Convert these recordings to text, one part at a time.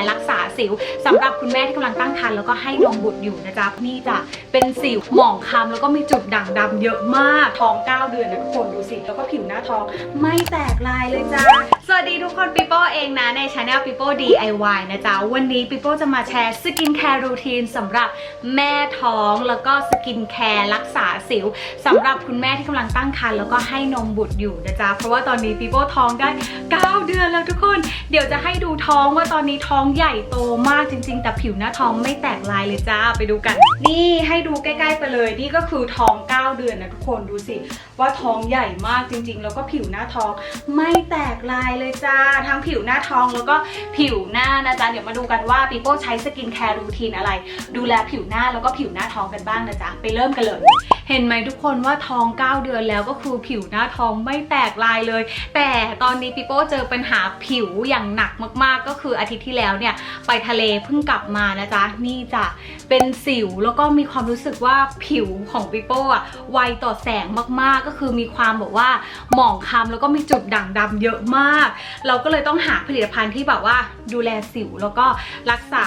ร์รักษาสิวสำหรับคุณแม่ที่กำลังตั้งครรภ์แล้วก็ให้นมบุตรอยู่นะจ๊ะนี่จะเป็นสิวหมองคล้ำแล้วก็มีจุดด่างดำเยอะมากท้อง 9 เดือนนะทุกคนดูสิแล้วก็ผิวหน้าท้องไม่แตกลายเลยจ้าสวัสดีทุกคนปิโป้เองนะในช anel ปิโป้ DIY นะจ๊ะวันนี้ปิโป้จะมาแชร์สกินแคร์รูทีนสำหรับแม่ท้องแล้วก็สกินแคร์รักษาสิวสำหรับคุณแม่ที่กำลังตั้งครรภ์แล้วก็ให้นมบุตรอยู่นะจ๊ะเพราะว่าตอนนี้ปิโป้ท้องได้ 9 เดือนแล้วทุกคน เดี๋ยวจะให้ดูท้องว่าตอนนี้ท้องใหญ่โตมากจริง ๆ แต่ผิวหน้าท้องไม่แตกลายเลยจ้าไปดูกัน นี่ให้ดูใกล้ๆไปเลยนี่ก็คือท้อง 9 เดือนนะทุกคนดูสิ ว่าท้องใหญ่มากจริง ๆ แล้วก็ผิวหน้าท้องไม่แตกลายเลยจ้าทั้งผิวหน้าท้องแล้วก็ผิวหน้านะจ๊ะเดี๋ยวมาดูกันว่าปีโป้ใช้สกินแคร์รูทีนอะไร ดูแลผิวหน้าแล้วก็ผิวหน้าท้องกันบ้างนะจ๊ะไปเริ่มกันเลย เห็นไหมทุกคนว่าท้อง 9 เดือนแล้วก็คือผิวหน้าท้องไม่แตกลายเลย แต่ตอนนี้ปีโป้เจอปัญหาผิวอย่างหนักมากๆ ก็คืออาทิตย์ที่แล้วเนี่ย ไปทะเลเพิ่งกลับมานะจ๊ะ นี่จะเป็นสิวแล้วก็มีความรู้สึกว่าผิวของปีโป้อะไวต่อแสงมากๆ ก็คือมีความแบบว่าหมองคล้ำแล้วก็มีจุดด่างดำเยอะมาก เราก็เลยต้องหาผลิตภัณฑ์ที่แบบว่าดูแลสิวแล้วก็รักษา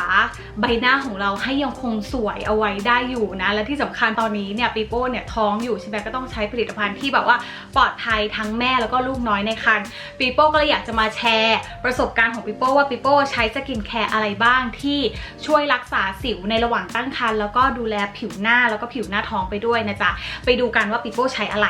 ใบหน้าของเราให้ยังคงสวยเอาไว้ได้อยู่นะ และที่สำคัญตอนนี้เนี่ยปีโป้เนี่ยท้องอยู่ใช่ไหมก็ต้องใช้ผลิตภัณฑ์ที่แบบว่าปลอดภัยทั้งแม่แล้วก็ลูกน้อยในครรภ์ปีโป้ก็เลยอยากจะมาแชร์ ประสบการณ์ของปีโป้ว่าปีโป้ใช้สกินแคร์อะไรไรบ้างที่ช่วยรักษาสิวในระหว่างตั้งครรภ์แล้วก็ดูแลผิวหน้าแล้วก็ผิวหน้าท้องไปด้วยนะจ๊ะ ไปดูกันว่าปีโป้ใช้อะไร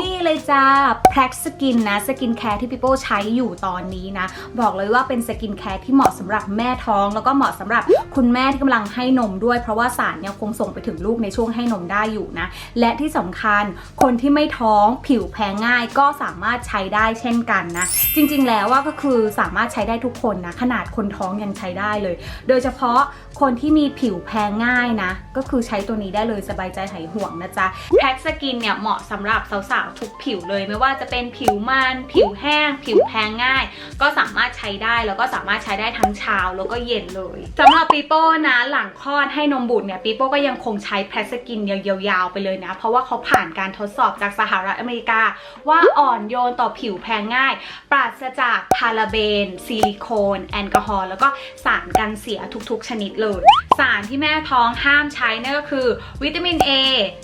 นี่เลยจ้า p r a x Skin นะสกินแคร์ที่พี่โป้ใช้อยู่ตอนนี้นะ บอกเลยว่าเป็นสกินแคร์ที่เหมาะสำหรับแม่ท้อง แล้วก็เหมาะสำหรับคุณแม่ที่กำลังให้นมด้วย เพราะว่าสารยังคงส่งไปถึงลูกในช่วงให้นมได้อยู่นะ และที่สำคัญคนที่ไม่ท้องผิวแพ้ง่ายก็สามารถใช้ได้เช่นกันนะ จริงๆแล้วว่าก็คือสามารถใช้ได้ทุกคนนะ ขนาดคนท้องยังใช้ได้เลย โดยเฉพาะคนที่มีผิวแพ้ง่ายนะ ก็คือใช้ตัวนี้ได้เลยสบายใจหายห่วงนะจ๊ะแพ็กสกินเนี่ยเหมาะสำหรับสาวๆทุกผิวเลย ไม่ว่าจะเป็นผิวมันผิวแห้ง ผิวแพ้ง่าย ก็สามารถใช้ได้แล้วก็สามารถใช้ได้ทั้งเช้าแล้วก็เย็นเลยสำหรับปีโป้นะหลังคลอดให้นมบุตรเนี่ยปีโป้ก็ยังคงใช้แพสกินยาวๆไปเลยนะ เพราะว่าเขาผ่านการทดสอบจากสหรัฐอเมริกา ว่าอ่อนโยนต่อผิวแพ้ง่าย ปราศจากพาราเบน ซิลิโคน แอลกอฮอล์แล้วก็สารกันเสียทุกๆ ชนิดเลย สารที่แม่ท้องห้ามใช้นั่นก็คือ วิตามิน A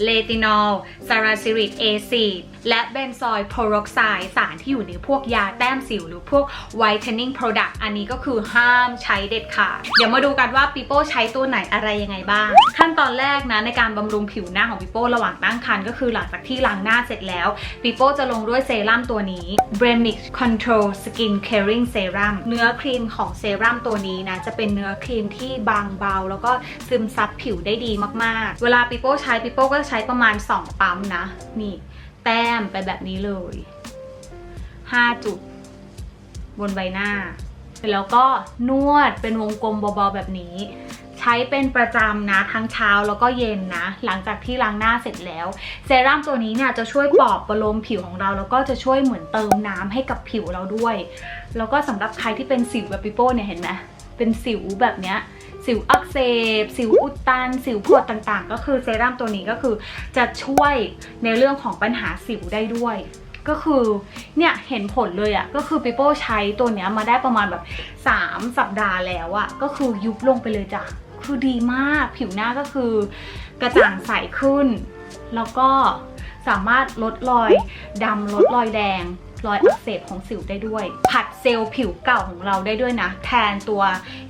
เลตินอลซาราซิริกแอซิด และเบนซอยโพรอกไซด์สารที่อยู่ในพวกยาแต้มสิวหรือพวก whitening product อันนี้ก็คือห้ามใช้เด็ดขาด เดี๋ยวมาดูกันว่าปีโป้ใช้ตัวไหนอะไรยังไงบ้าง ขั้นตอนแรกนะในการบำรุงผิวหน้าของปีโป้ระหว่างตั้งครรภ์ก็คือหลังจากที่ล้างหน้าเสร็จแล้วปีโป้จะลงด้วยเซรั่มตัวนี้ Bremix Control Skin Caring Serum เนื้อครีมของเซรั่มตัวนี้นะจะเป็นเนื้อครีมที่บางเบา แล้วก็ซึมซับผิวได้ดีมากๆ เวลาปีโป้ใช้ปีโป้ก็จะใช้ประมาณ 2 ปั๊มนะนี่ แต้มไปแบบนี้เลย5จุด บนใบหน้า แล้วก็นวดเป็นวงกลมเบาๆแบบนี้ ใช้เป็นประจำนะทั้งเช้าแล้วก็เย็นนะ หลังจากที่ล้างหน้าเสร็จแล้ว เซรั่มตัวนี้เนี่ยจะช่วยปลอบประโลมผิวของเรา แล้วก็จะช่วยเหมือนเติมน้ำให้กับผิวเราด้วย แล้วก็สำหรับใครที่เป็นสิวแบบปิโป้เนี่ยเห็นไหมเป็นสิวแบบเนี้ย สิวอักเสบ สิวอุดตัน สิวพวดต่างๆ ก็คือเซรั่มตัวนี้ก็คือจะช่วยในเรื่องของปัญหาสิวได้ด้วย ก็คือเนี่ยเห็นผลเลยอะ่ะก็คือปิโป้ใช้ตัวเนี้ยมาได้ประมาณแบบ 3 สัปดาห์แล้วอะ่ะก็คือยุบลงไปเลยจ้ะคือดีมากผิวหน้าก็คือกระจ่างใสขึ้น แล้วก็สามารถลดรอยดำลดรอยแดง รอยอักเสบของสิวได้ด้วย ผัดเซลล์ผิวเก่าของเราได้ด้วยนะ แทนตัว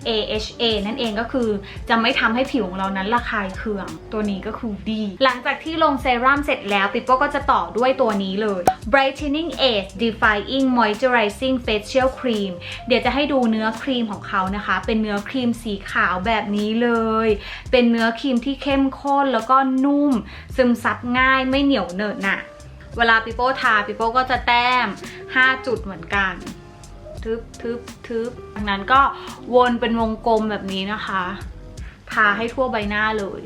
AHA นั่นเองก็คือ จะไม่ทำให้ผิวของเรานั้นระคายเคือง ตัวนี้ก็คือดี หลังจากที่ลงเซรั่มเสร็จแล้วปิโป้ก็จะต่อด้วยตัวนี้เลย Brightening Age Defying Moisturizing Facial Cream เดี๋ยวจะให้ดูเนื้อครีมของเขานะคะ เป็นเนื้อครีมสีขาวแบบนี้เลย เป็นเนื้อครีมที่เข้มข้นแล้วก็นุ่ม ซึมซับง่ายไม่เหนียวเหนอะหนะ เวลาปิโป้ทาปิโป้ก็จะแต้ม 5 จุดเหมือนกันทึบทึบทึบจากนั้นก็วนเป็นวงกลมแบบนี้นะคะ ทาให้ทั่วใบหน้าเลย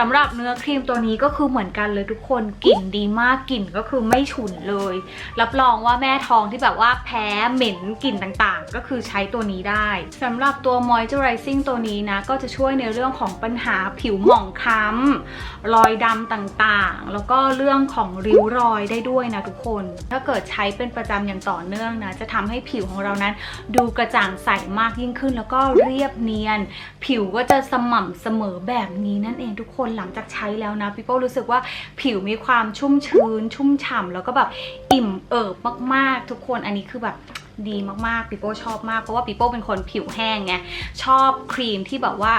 สำหรับเนื้อครีมตัวนี้ก็คือเหมือนกันเลยทุกคนกลิ่นดีมากกลิ่นก็คือไม่ฉุนเลย รับรองว่าแม่ท้องที่แบบว่าแพ้เหม็นกลิ่นต่างๆ ก็คือใช้ตัวนี้ได้สำหรับตัว moisturizing ตัวนี้นะ ก็จะช่วยในเรื่องของปัญหาผิวหมองคล้ำรอยดำต่างๆ แล้วก็เรื่องของริ้วรอยได้ด้วยนะทุกคน ถ้าเกิดใช้เป็นประจำอย่างต่อเนื่องนะ จะทำให้ผิวของเรานั้น ดูกระจ่างใสมากยิ่งขึ้น แล้วก็เรียบเนียน ผิวก็จะสม่ำเสมอแบบนี้นั่นเองทุกคนหลังจากใช้แล้วนะพี่โป้รู้สึกว่าผิวมีความชุ่มชื้น ชุ่มฉ่ำแล้วก็แบบอิ่มเอิบมากๆ ทุกคนอันนี้คือแบบดีมากๆปีโป้ชอบมากเพราะว่าปีโป้เป็นคนผิวแห้งไงชอบครีมที่แบบว่า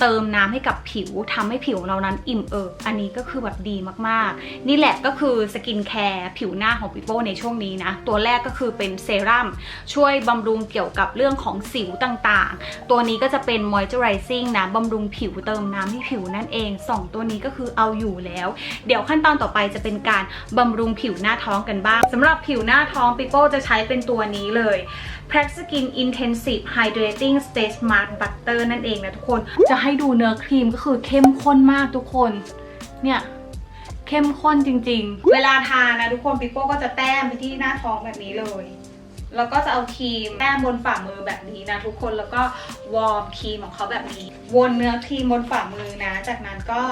เติมน้ำให้กับผิวทำให้ผิวเรานั้นอิ่มเอิบอันนี้ก็คือแบบดีมากๆ นี่แหละก็คือสกินแคร์ผิวหน้าของปีโป้ในช่วงนี้นะ ตัวแรกก็คือเป็นเซรั่มช่วยบำรุงเกี่ยวกับเรื่องของสิวต่างๆ ตัวนี้ก็จะเป็น moisturizing นะบำรุงผิวเติมน้ำให้ผิวนั่นเองสองตัวนี้ก็คือเอาอยู่แล้ว เดี๋ยวขั้นตอนต่อไปจะเป็นการบำรุงผิวหน้าท้องกันบ้างสำหรับผิวหน้าท้องปิโป้จะใช้เป็นตัวนี้เลย p r a x Skin Intensive Hydrating Stay Smart Butter นั่นเองนะทุกคนจะให้ดูเนื้อครีมก็คือเข้มข้นมากทุกคน เนี่ยเข้มข้นจริง ๆ เวลาทานะทุกคนปิโป้ก็จะแต้มไปที่หน้าท้องแบบนี้เลย แล้วก็จะเอาครีมแต้มบนฝ่ามือแบบนี้นะทุกคนแล้วก็วอร์มครีมของเขาแบบนี้ วนเนื้อครีมบนฝ่ามือนะ จากนั้นก็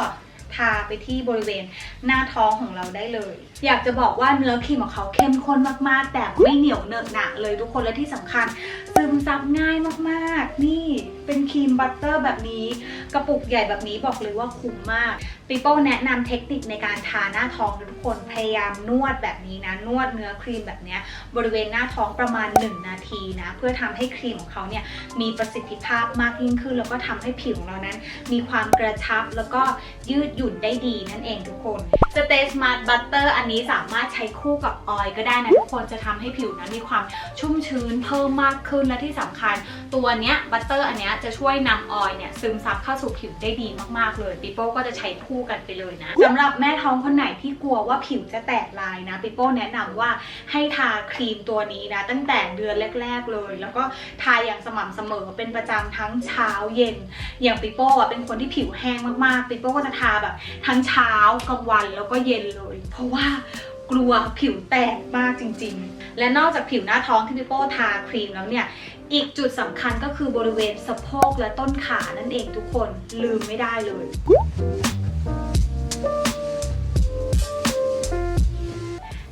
ทาไปที่บริเวณหน้าท้องของเราได้เลย อยากจะบอกว่าเนื้อครีมของเขาเข้มข้นมากๆ แต่ไม่เหนียวเหนอะหนะเลยทุกคนและที่สำคัญ มซับง่ายมากๆ นี่เป็นครีมบัตเตอร์แบบนี้ กระปุกใหญ่แบบนี้บอกเลยว่าคุ้มมาก ปีโป้แนะนำเทคนิคในการทาหน้าท้องนะทุกคนพยายามนวดแบบนี้นะ นวดเนื้อครีมแบบนี้บริเวณหน้าท้องประมาณ 1 นาทีนะ เพื่อทำให้ครีมของเขาเนี่ยมีประสิทธิภาพมากยิ่งขึ้น แล้วก็ทำให้ผิวของเรานั้น มีความกระชับแล้วก็ยืดหยุ่นได้ดีนั่นเองทุกคน Stay Smart Butter อันนี้สามารถใช้คู่กับออยล์ก็ได้นะทุกคนจะทำให้ผิวนั้นมีความชุ่มชื้นเพิ่มมากขึ้นและที่สำคัญ ตัวเนี้ยบัตเตอร์อันเนี้ยจะช่วยนำออยล์เนี่ยซึมซับเข้าสู่ผิวได้ดีมากๆเลยปิโป้ก็จะใช้คู่กันไปเลยนะสำหรับแม่ท้องคนไหนที่กลัวว่าผิวจะแตกลายนะปิโป้แนะนำว่าให้ทาครีมตัวนี้นะ ตั้งแต่เดือนแรก ๆเลย แล้วก็ทาอย่างสม่ำเสมอเป็นประจำทั้งเช้าเย็น อย่างปิโป้อะเป็นคนที่ผิวแห้งมากๆปิโป้ก็จะทาแบบทั้งเช้ากลางวันแล้วก็เย็นเลย เพราะว่ากลัวผิวแตกมากจริง ๆ และนอกจากผิวหน้าท้องที่ปิโป้ทาครีมแล้วเนี่ย อีกจุดสำคัญก็คือบริเวณสะโพกและต้นขานั่นเองทุกคนลืมไม่ได้เลย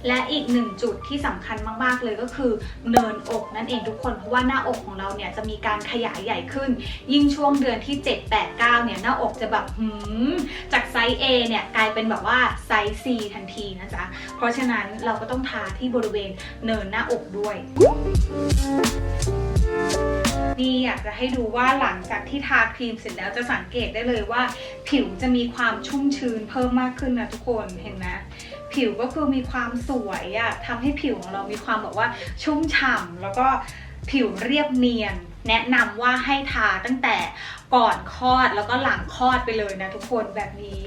และอีกหนึ่งจุดที่สำคัญมาก ๆ เลยก็คือเนินอกนั่นเองทุกคนเพราะว่าหน้าอกของเราเนี่ยจะมีการขยายใหญ่ขึ้น ยิ่งช่วงเดือนที่ 7 8 9 เนี่ยหน้าอกจะแบบหืมจากไซส์ A เนี่ยกลายเป็นแบบว่าไซส์ C ทันทีนะจ๊ะ เพราะฉะนั้นเราก็ต้องทาที่บริเวณเนินหน้าอกด้วย นี่อยากจะให้ดูว่าหลังจากที่ทาครีมเสร็จแล้วจะสังเกตได้เลยว่า ผิวจะมีความชุ่มชื้นเพิ่มมากขึ้นนะทุกคนเห็นไหมผิวก็คือมีความสวยอะทำให้ผิวของเรามีความแบบว่าชุ่มฉ่ำแล้วก็ผิวเรียบเนียน แนะนำว่าให้ทาตั้งแต่ก่อนคลอดแล้วก็หลังคลอดไปเลยนะทุกคนแบบนี้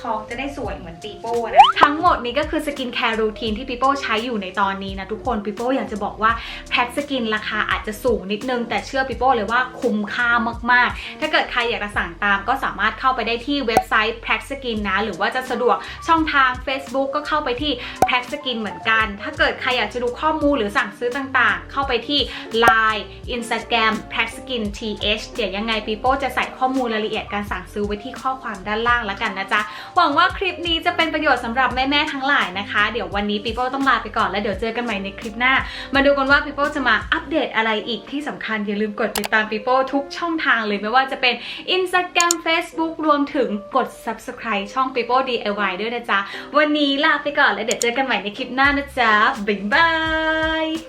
ท้องจะได้สวยเหมือนปีโป้นะทั้งหมดนี้ก็คือสกินแคร์รูทีนที่ปีโป้ใช้อยู่ในตอนนี้นะทุกคนปีโป้อยากจะบอกว่าแพ็คสกินราคาอาจจะสูงนิดนึง แต่เชื่อปีโป้เลยว่าคุ้มค่ามากๆ ถ้าเกิดใครอยากจะสั่งตามก็สามารถเข้าไปได้ที่เว็บไซต์ p r a x Skin นะ หรือว่าจะสะดวกช่องทาง Facebook ก็เข้าไปที่ p r a x Skin เหมือนกัน ถ้าเกิดใครอยากจะดูข้อมูลหรือสั่งซื้อต่างๆ เข้าไปที่ Line Instagram p r a x Skin TH เดี๋ยวยังไงปีโป้จะใส่ข้อมูลรายละเอียดการสั่งซื้อไว้ที่ข้อความด้านล่างแล้วกันนะจ๊ะหวังว่าคลิปนี้จะเป็นประโยชน์สำหรับแม่ๆทั้งหลายนะคะ เดี๋ยววันนี้ปีโป้ต้องลาไปก่อนแล้วเดี๋ยวเจอกันใหม่ในคลิปหน้า มาดูกันว่าปีโป้จะมาอัปเดตอะไรอีกที่สำคัญอย่าลืมกดติดตามปีโป้ทุกช่องทางเลยไม่ว่าจะเป็น Instagram Facebook รวมถึงกด subscribe ช่องปีโป้ DIY ด้วยนะจ๊ะ วันนี้ลาไปก่อนแล้วเดี๋ยวเจอกันใหม่ในคลิปหน้านะจ๊ะบ๊ายบาย